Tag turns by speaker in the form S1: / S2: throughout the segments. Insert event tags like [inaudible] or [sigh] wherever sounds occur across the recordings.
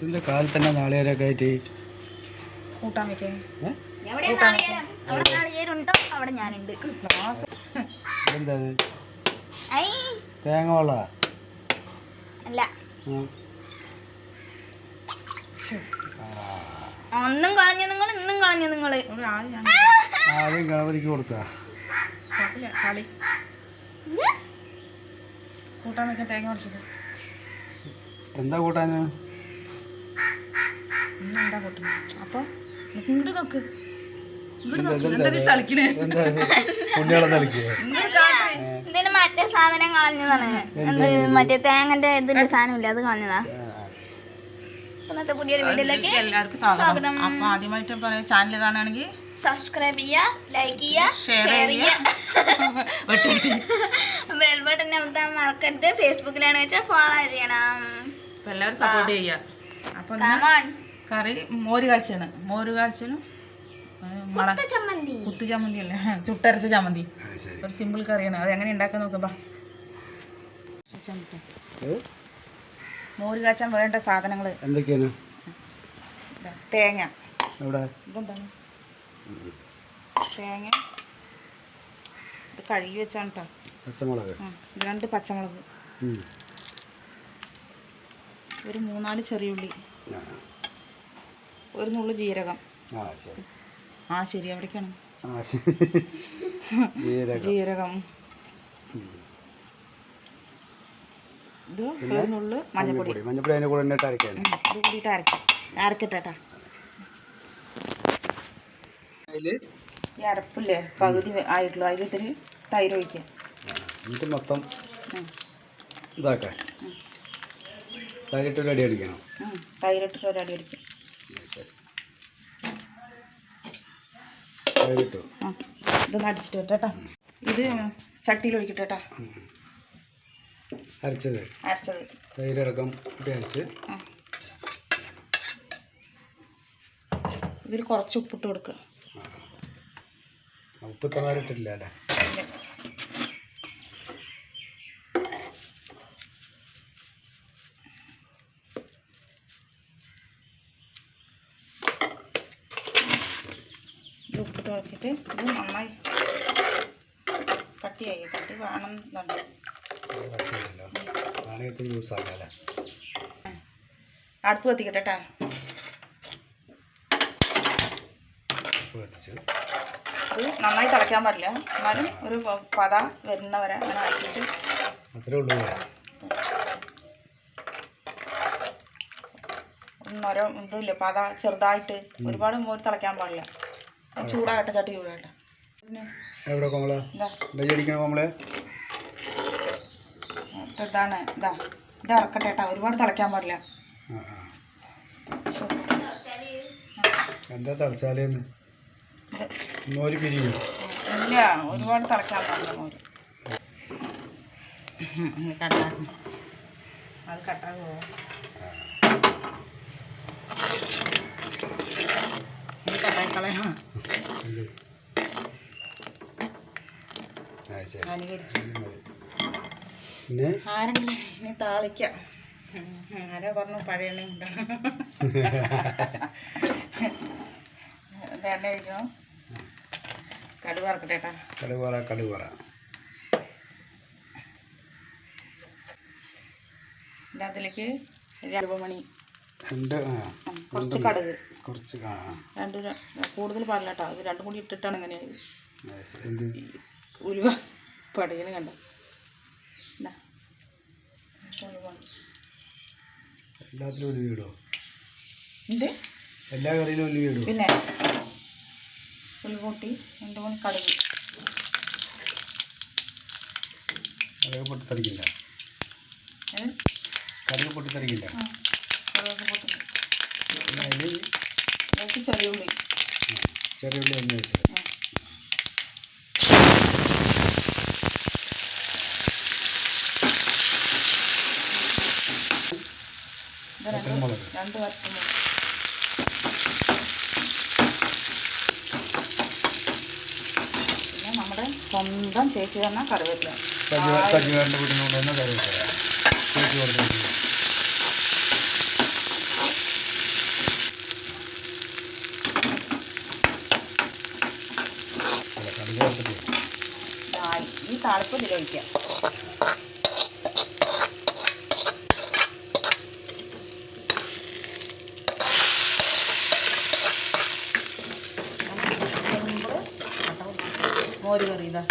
S1: ഇതിന്റെ കാലിൽ തന്നെ നാളികേരൊക്കെ ആയിട്ട്
S2: കൂട്ടാൻ വെക്കേ?
S3: ഐ.
S1: തേങ്ങ വെള്ള
S3: ഒന്നും കളഞ്ഞു നിങ്ങൾ ഇന്നും കളഞ്ഞു നിങ്ങൾ
S2: ആദ്യം
S1: ഗണപതിക്ക് കൊടുത്താ.
S2: കളി. കൂട്ടാൻ വെക്കാൻ തേങ്ങ
S1: എന്താ കൂട്ടാൻ
S2: ഇന്ന് എന്താ കൂട്ടുന്നത് അപ്പോൾ ഇങ്ങോട്ട് നോക്ക്. ഇങ്ങോട്ട് നോക്ക്. എന്താ നീ തളിക്കണേ
S1: എന്താ പുണ്യാളെ
S2: ഇങ്ങോട്ട് കാട്ടേ.
S3: ഇതിന് മറ്റേ സാധനം കളഞ്ഞതാണ്. എന്ത് മറ്റേ തേങ്ങന്റെ ഇതിന്റെ സാധനമില്ല? അത് കളഞ്ഞതാ. ഇന്നത്തെ പുതിയൊരു വീഡിയോയിലേക്ക്
S2: എല്ലാവർക്കും സ്വാഗതം. അപ്പൊ ആദ്യമായിട്ട് പറയാം ചാനൽ കാണുകയാണെങ്കിൽ
S3: സബ്സ്ക്രൈബ് ചെയ്യുക ലൈക്ക് ചെയ്യുക
S2: ഷെയർ ചെയ്യുക.
S3: ബെൽ ബട്ടൺ [laughs] അമർത്താൻ മറക്കരുത്. ഫേസ്ബുക്കിലാണ് വെച്ചാൽ ഫോളോ ചെയ്യണം.
S2: എല്ലാവരും സപ്പോർട്ട് ചെയ്യുക. കറി മോര് കാച്ചാണ് മോര് കാച്ചലും മുള
S3: ചമ്മന്തി.
S2: കുത്തു ചമ്മന്തി അല്ലേ ചുട്ടരച്ച ചമ്മന്തി. ഒരു സിമ്പിൾ കറിയാണ്. അത് എങ്ങനെ ഉണ്ടാക്കാൻ നോക്കാം മോര് കാച്ചാൻ വേണ്ട സാധനങ്ങൾ
S1: എന്തൊക്കെയാണ്?
S2: തേങ്ങ. ഇതെന്താണ്? തേങ്ങ. ഇത് കഴുകി വെച്ചാണ് കേട്ടോ
S1: പച്ചമുളക്.
S2: രണ്ട് പച്ചമുളക്. ഒരു മൂന്നാൽ ചെറിയുള്ളി. ഒരു നുള്ളു ജീരകം.
S1: ആ ശരി.
S2: എവിടേക്കാണ്
S1: ജീരകം.
S2: ഇത് ഒരു നുള്ളു
S1: മഞ്ഞപ്പൊടി. മഞ്ഞപ്പൊടി. അതിന്റെ കൂടെ ഇട്ട് അരക്കാൻ
S2: ഉം, ഇത് കൂടിയിട്ട് അരക്കാം അരക്കട്ടെ
S1: അതിൽ
S2: ഈ അരപ്പില്ലേ? പകുതി ആയിട്ടുള്ളൂ. അതിൽ ഇത്തിരി തൈര് ഒഴിക്കാം.
S1: എന്നിട്ട് മൊത്തം റെഡി അടിക്കണം.
S2: ഉം.
S1: അടി
S2: ആ ഇതൊന്ന് അടിച്ചിട്ട് ഇത് ചട്ടിയിൽ ഒഴിക്കട്ടെ കേട്ടോ
S1: അരച്ചത്.
S2: അരച്ചത്.
S1: തൈരടക്കം അരച്ച്.
S2: ഇതിൽ കുറച്ച് ഉപ്പിട്ട് കൊടുക്കുക.
S1: ഉപ്പ് തമാരിട്ടില്ല അല്ലേ
S2: ഇല്ല. ഇത് നോക്കിയിട്ട് ഇത് നന്നായി കട്ടിയായി. കട്ടി വേണം അടുപ്പ് കത്തിക്കട്ടെ കേട്ടോ അത് നന്നായി തിളയ്ക്കാൻ പാടില്ല. എന്നാലും ഒരു പത വരുന്നവരെ അങ്ങനെ ആക്കിയിട്ട്? ഒന്നോരോ ഇതില്ല പത ചെറുതായിട്ട് ഒരുപാട് മോര് തിളയ്ക്കാൻ പാടില്ല. ചൂടാകട്ടെ ചട്ടി ചൂടാകട്ടെ.
S1: എവിടെ കോമള? ചോദിക്കണ കോമളെ?
S2: ഇത് ഇതാണ് ഇതാ. ഇത് ഇറക്കട്ടെ കേട്ടോ. ഒരുപാട് തിളയ്ക്കാൻ പാടില്ല.
S1: എന്താ തളിച്ചാലേന്ന്? മോര് പിരിയും
S2: ഇല്ല ഒരുപാട് തിളയ്ക്കാൻ പാടില്ല മോര്. അത് കട്ടാ കളയണം. ആരെങ്കിലും ഇനി താളിക്കാം. ആരോ പറഞ്ഞു പഴയ എണ്ണ കൊണ്ടാണ് ഇത് എണ്ണ ഒഴിക്കണം? കടുക് വറക്കട്ടെ കേട്ടാ
S1: കടുവറ കടുവറ
S2: അതിലേക്ക് രണ്ട് മണി കുറച്ച് കടുക്.
S1: കുറച്ച്.
S2: രണ്ട് കൂടുതൽ പാടില്ല കേട്ടോ ഇത് രണ്ടും കൂടി ഇട്ടിട്ടാണ് ഇങ്ങനെ ഉലുവ പടയണ കണ്ട. ഉലുവ.
S1: എല്ലാ കറിയിലും
S2: പിന്നെ ഉലുവ കൂട്ടി രണ്ട് മണി കടുക്.
S1: കടുക് പൊട്ടിത്തെറിക്കില്ല? കടുക് പൊട്ടിത്തെറിക്കില്ല
S2: ആ, കടുകൊക്കെ പൊട്ടുന്നു
S1: പിന്നെ അതിൽ
S2: അതിലേക്ക്
S1: ചെറിയുള്ളി ചെറിയുള്ളി ഒന്ന് വെച്ചത്
S2: രണ്ട്
S1: വറ്റൽമുളക്.
S2: രണ്ട് വറ്റൽമുളക്. പിന്നെ നമ്മുടെ സ്വന്തം ചേച്ചി തന്നെ കറിവേപ്പില.
S1: സജീവ സജീവന്റെ വീട്ടിൽ നിന്ന് കൊണ്ടുവന്ന കറി വെച്ചത് ചേച്ചി കൊടുത്തു
S2: ഈ താളിപ്പ് ഇതിൽ ഒഴിക്കാം. മോര് കറി ഇതാ.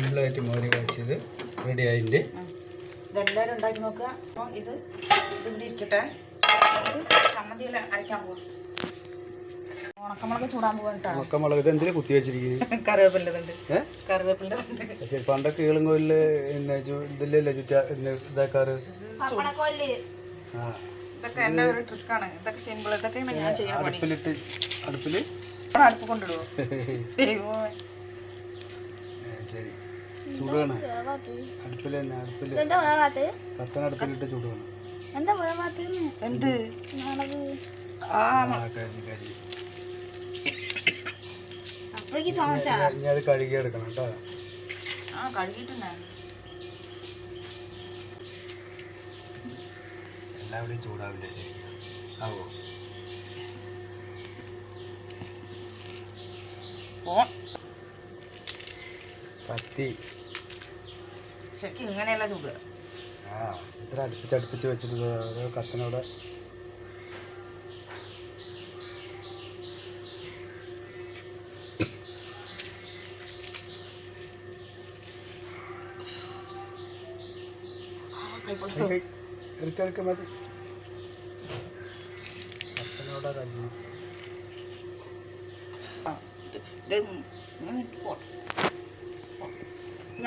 S1: ഫുള്ളായിട്ട് മോര് കാച്ചിയത് റെഡി ആയിട്ടുണ്ട്.
S2: ആ. ഇതെല്ലാവരും ഉണ്ടാക്കി നോക്കുക. അപ്പോൾ ഇത് ഇതിവിടെ ഇരിക്കട്ടെ. ചമ്മന്തികൾ അരയ്ക്കാൻ പോകും ഉണക്കമുളക്
S1: ഇത് എന്തിനാ കുത്തി വെച്ചിരിക്കുന്നത് കറിവേപ്പിന്റെ പണ്ടൊക്കെ ഈളുങ്കോലിൽ പിന്നെ ചു- ഇതില്ലല്ലോ ചുറ്റാ ഇതാക്കാറ്?
S3: പപ്പടക്കൊല്ല്
S2: ഇതൊക്കെ എന്റെ ട്രിക്കാണ്. ഇതൊക്കെ സിമ്പിൾ ഇതൊക്കെയാണ് ഞാൻ ചെയ്യാൻ പണി.
S1: അടുപ്പിലിട്ട്
S2: അടുപ്പിൽ? അടുപ്പ് കൊണ്ടിടുവോ.
S1: ശരി. ചൂടാണ് അടുപ്പിൽ തന്നെ അടുപ്പിൽ കത്തന അടുപ്പിലിട്ട് ചൂടാണ്
S3: എന്താ
S2: ആ
S3: അപ്പോഴേക്ക് ചോദിച്ചാ
S1: ഇനി അത് കഴുകി എടുക്കണം കേട്ടോ.
S2: ആ കഴുകിയിട്ടുണ്ടായിരുന്നു.
S1: എല്ലാവരും ചൂടാവില്ലേ ആവോ?
S2: ശരിക്കും ഇങ്ങനെയല്ല ചൂട്.
S1: ആ ഇത്ര അടുപ്പിച്ച് അടുപ്പിച്ച് വെച്ചിട്ട് കത്തനോടെ ഇറക്കി ഇറക്കി മതി.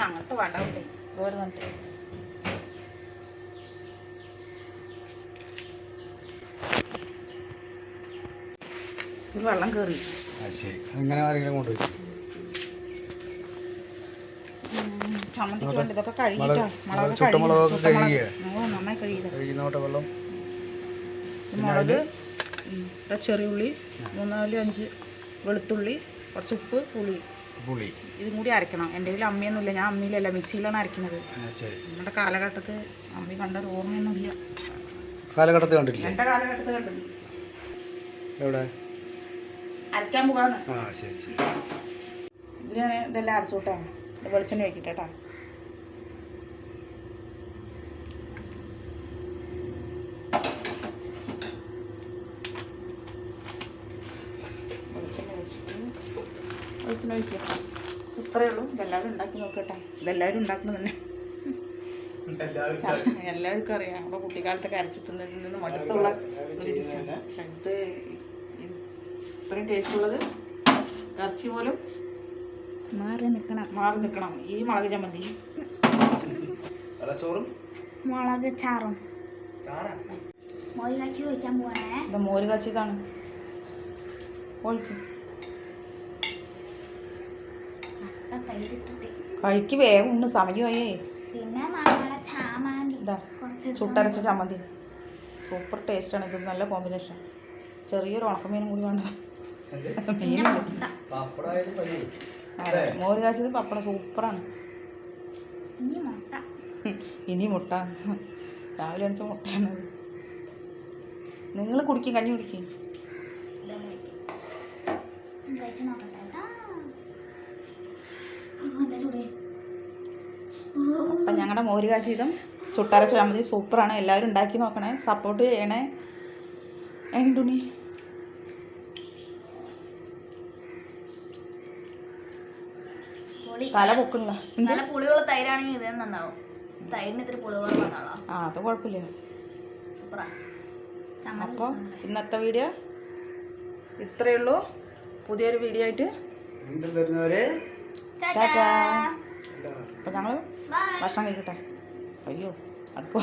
S2: അങ്ങനത്തെ വേണ്ട കുട്ടി. ഇത് വെള്ളം കയറി
S1: അത് ശരി. അങ്ങനെ ആരെങ്കിലും കൊണ്ടുപോയി.
S2: ചമ്മന്തിക്ക് വേണ്ടി ഇതൊക്കെ കഴുകിട്ടോ?
S1: മുളക്-
S2: മുളക്
S1: ചുട്ട മുളകൊക്കെ
S2: ചുട്ട മുളക്.
S1: കഴുകിയോ?
S2: നന്നായി കഴുകിയത്.
S1: കഴുകുന്നോട്ടെ വെള്ളം.
S2: മുളക് ഉം, ഇതാ ചെറിയുള്ളി മൂന്നാൽ അഞ്ച് വെളുത്തുള്ളി കുറച്ച് ഉപ്പ് പുളി.
S1: പുളി.
S2: ഇതും കൂടി അരക്കണം. എന്റെ കയ്യിൽ അമ്മയൊന്നുമില്ല. ഞാൻ അമ്മയിലല്ല മിക്സിയിലാണ്
S1: ശരി.
S2: നമ്മുടെ കാലഘട്ടത്തിൽ അമ്മി കണ്ടൊരു ഓർമ്മയൊന്നുമില്ല.
S1: കാലഘട്ടത്തിൽ കണ്ടിട്ടില്ല?
S2: എന്റെ കാലഘട്ടത്തിൽ കണ്ടത്
S1: എവിടെ?
S2: അരക്കാൻ പോകാന്ന് ഇതിൽ ഞാൻ ഇതെല്ലാം അരച്ചോട്ടെ ഇത് വെളിച്ചെണ്ണ ഒഴിക്കട്ടെ കേട്ടോ വെളിച്ചെണ്ണ ഒഴിച്ചിട്ട് വെളിച്ചെണ്ണ ഒഴിക്കുക ഇത്രയേ ഉള്ളൂ. ഇതെല്ലാവരും ഉണ്ടാക്കി നോക്കട്ടെ. ഇതെല്ലാവരും ഉണ്ടാക്കുന്നത് തന്നെ. എല്ലാവർക്കും അറിയാം. നമ്മുടെ കുട്ടിക്കാലത്തൊക്കെ അരച്ച് തിന്നതിൽ നിന്ന് മടുത്തുള്ള ഒരു ഡിഷാണ് പക്ഷെ ഇത് ഇത് ഇത്രയും ടേസ്റ്റ് ഉള്ളത് ഇറച്ചി പോലും
S3: മാറി നിൽക്കണം
S2: മാറി നിൽക്കണം ഈ മുളക് ചമ്മന്തി.
S1: അല്ല ചോറും
S3: മുളക് ചാറും. മോര് കാച്ചി വെക്കാൻ പോകണേ
S2: ഇത് മോര് കാച്ചിയതാണ്. ഒഴിക്കും
S3: കട്ട തൈരിട്ടിട്ട്
S2: കഴിക്ക് വേഗം ഒന്ന് സമയമായേ
S3: പിന്നെ
S2: ഇതാ ചുട്ടരച്ച ചമ്മന്തി സൂപ്പർ ടേസ്റ്റ് ആണ് ഇത്. നല്ല കോമ്പിനേഷൻ. ചെറിയൊരു ഉണക്കമീനും കൂടി വേണ്ട. അതെ മോര് കാച്ചത് പപ്പടം. സൂപ്പറാണ്.
S3: ഇനി മുട്ട.
S2: ഇനി മുട്ട. രാവിലെ അടിച്ച മുട്ടയാണ് നിങ്ങൾ കുടിക്കും കഞ്ഞി കുടിക്കും.
S3: കഴിച്ച് നോക്കട്ടെ കേട്ടാ ഓ, എന്താ ചൂട്
S2: അപ്പം ഞങ്ങളുടെ മോര് ചുട്ടാര ചുട്ടരച്ച ചമ്മന്തി സൂപ്പറാണ്. എല്ലാവരും ഉണ്ടാക്കി നോക്കണേ. സപ്പോർട്ട് ചെയ്യണേ. എങ്ങനെ തുണി?
S3: പൊളി.
S2: തല പൊക്കുള്ള
S3: നല്ല പുളിയുള്ള തൈരാണെങ്കിൽ ഇത് നന്നാവും. തൈരിന് ഇത്തിരി പുളി കുറവാണല്ലോ
S2: ആ അത് കുഴപ്പമില്ല.
S3: സൂപ്പറാ.
S2: അപ്പോൾ ഇന്നത്തെ വീഡിയോ ഇത്രയേ ഉള്ളൂ. പുതിയൊരു വീഡിയോ ആയിട്ട്
S1: വീണ്ടും വരുന്നവരെ
S2: ടാറ്റാ അപ്പം ഞങ്ങൾ
S3: ബൈ
S2: ഭക്ഷണം കഴിക്കട്ടെ അയ്യോ അടുപ്പ്